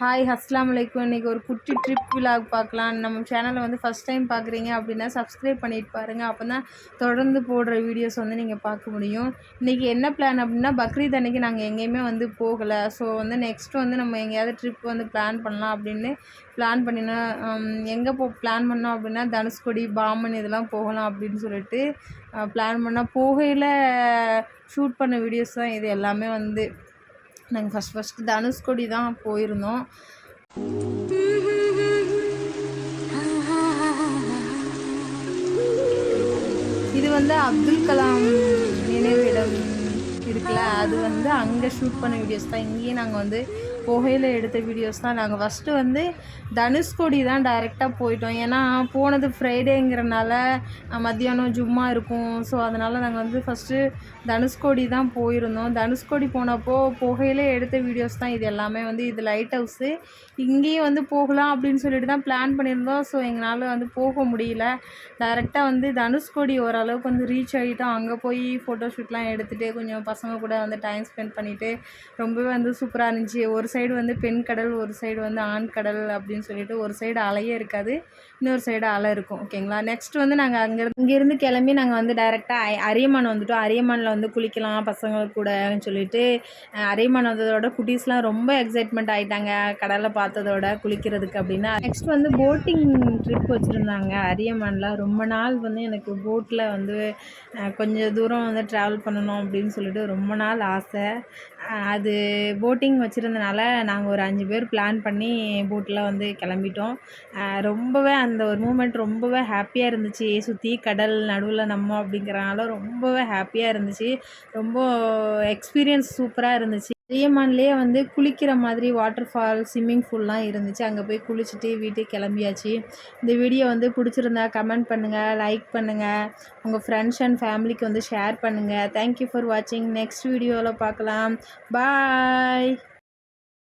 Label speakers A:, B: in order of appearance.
A: Hi அஸ்லாம் வலைக்கும் இன்றைக்கி ஒரு குட்டி ட்ரிப் விலாக் பார்க்கலாம். நம்ம சேனலை வந்து ஃபஸ்ட் டைம் பார்க்குறீங்க அப்படின்னா சப்ஸ்கிரைப் பண்ணிட்டு பாருங்கள் அப்போ தான் தொடர்ந்து போடுற வீடியோஸ் வந்து நீங்கள் பார்க்க முடியும். இன்றைக்கி என்ன பிளான் அப்படின்னா பக்ரீத் அன்னைக்கு நாங்கள் எங்கேயுமே வந்து போகலை. ஸோ வந்து நெக்ஸ்ட் வந்து நம்ம எங்கேயாவது ட்ரிப் வந்து பிளான் பண்ணலாம் அப்படின்னு பிளான் பண்ணினா um, எங்கே போ பிளான் பண்ணோம் அப்படின்னா தனுஷ்கொடி பாமன் இதெல்லாம் போகலாம் அப்படின்னு சொல்லிட்டு uh, பிளான் பண்ணால் போகையில் ஷூட் பண்ண வீடியோஸ் தான் இது எல்லாமே வந்து. நாங்கள் ஃபஸ்ட் ஃபஸ்ட்டு தனுஷ்கோடி தான் போயிருந்தோம். இது வந்து அப்துல் கலாம் நினைவிடம் இருக்குல்ல அது வந்து அங்கே ஷூட் பண்ண வீடியோஸ் தான். இங்கேயே நாங்கள் வந்து புகையில் எடுத்த வீடியோஸ் தான் நாங்கள் ஃபஸ்ட்டு வந்து தனுஷ்கோடி தான் டைரெக்டாக போயிட்டோம். ஏன்னா போனது ஃப்ரைடேங்கிறனால மத்தியானம் ஜும்மா இருக்கும். ஸோ அதனால் நாங்கள் வந்து ஃபஸ்ட்டு தனுஷ்கோடி தான் போயிருந்தோம். தனுஷ்கோடி போனப்போ புகையில் எடுத்த வீடியோஸ் தான் இது எல்லாமே வந்து இது லைட் ஹவுஸு இங்கேயும் வந்து போகலாம் அப்படின்னு சொல்லிட்டு தான் பிளான் பண்ணியிருந்தோம். ஸோ எங்களால் வந்து போக முடியல. டைரெக்டாக வந்து தனுஷ்கோடி ஓரளவுக்கு வந்து ரீச் ஆகிட்டோம் அங்கே போய் ஃபோட்டோ ஷூட்லாம் எடுத்துகிட்டு கொஞ்சம் பசங்க கூட வந்து டைம் ஸ்பெண்ட் பண்ணிவிட்டு ரொம்பவே வந்து சூப்பராக இருந்துச்சு. ஒரு சைடு வந்து பெண் கடல் ஒரு சைடு வந்து ஆண் கடல் அப்படின்னு சொல்லிட்டு ஒரு சைடு அலையே இருக்காது. இன்னொரு சைடு அலை இருக்கும். ஓகேங்களா நெக்ஸ்ட் வந்து நாங்கள் அங்கேருந்து இங்கேருந்து கிளம்பி நாங்கள் வந்து டைரெக்டாக அரியமான் வந்துட்டோம். அரியமானில் வந்து குளிக்கலாம் பசங்க கூடன்னு சொல்லிட்டு அரியமான் வந்ததோட குட்டீஸ்லாம் ரொம்ப எக்ஸைட்மெண்ட் ஆகிட்டாங்க கடலை பார்த்ததோட குளிக்கிறதுக்கு அப்படின்னா. நெக்ஸ்ட் வந்து போட்டிங் ட்ரிப் வச்சுருந்தாங்க அரியமானில். ரொம்ப நாள் வந்து எனக்கு போட்டில் வந்து கொஞ்சம் தூரம் வந்து ட்ராவல் பண்ணணும் அப்படின்னு சொல்லிட்டு ரொம்ப நாள் ஆசை. அது போட்டிங் வச்சுருந்தனால நாங்கள் ஒரு அஞ்சு பேர் பிளான் பண்ணி போட்டில் வந்து கிளம்பிட்டோம். ரொம்பவே அந்த ஒரு மூமெண்ட் ரொம்பவே ஹாப்பியாக இருந்துச்சு. சுற்றி கடல் நடுவில் நம்ம அப்படிங்கிறனால ரொம்பவே ஹாப்பியாக இருந்துச்சு. ரொம்ப எக்ஸ்பீரியன்ஸ் சூப்பராக இருந்துச்சு. அதியமான்லேயே வந்து குளிக்கிற மாதிரி வாட்டர் ஃபால் ஸ்விம்மிங் ஃபூல்லாம் இருந்துச்சு. அங்கே போய் குளிச்சுட்டு வீட்டுக்கு கிளம்பியாச்சு. இந்த வீடியோ வந்து பிடிச்சிருந்தா கமெண்ட் பண்ணுங்கள் லைக் பண்ணுங்கள் உங்கள் ஃப்ரெண்ட்ஸ் அண்ட் ஃபேமிலிக்கு வந்து ஷேர் பண்ணுங்கள் தேங்க்யூ ஃபார் வாட்சிங் நெக்ஸ்ட் வீடியோவில் பார்க்கலாம். பாய்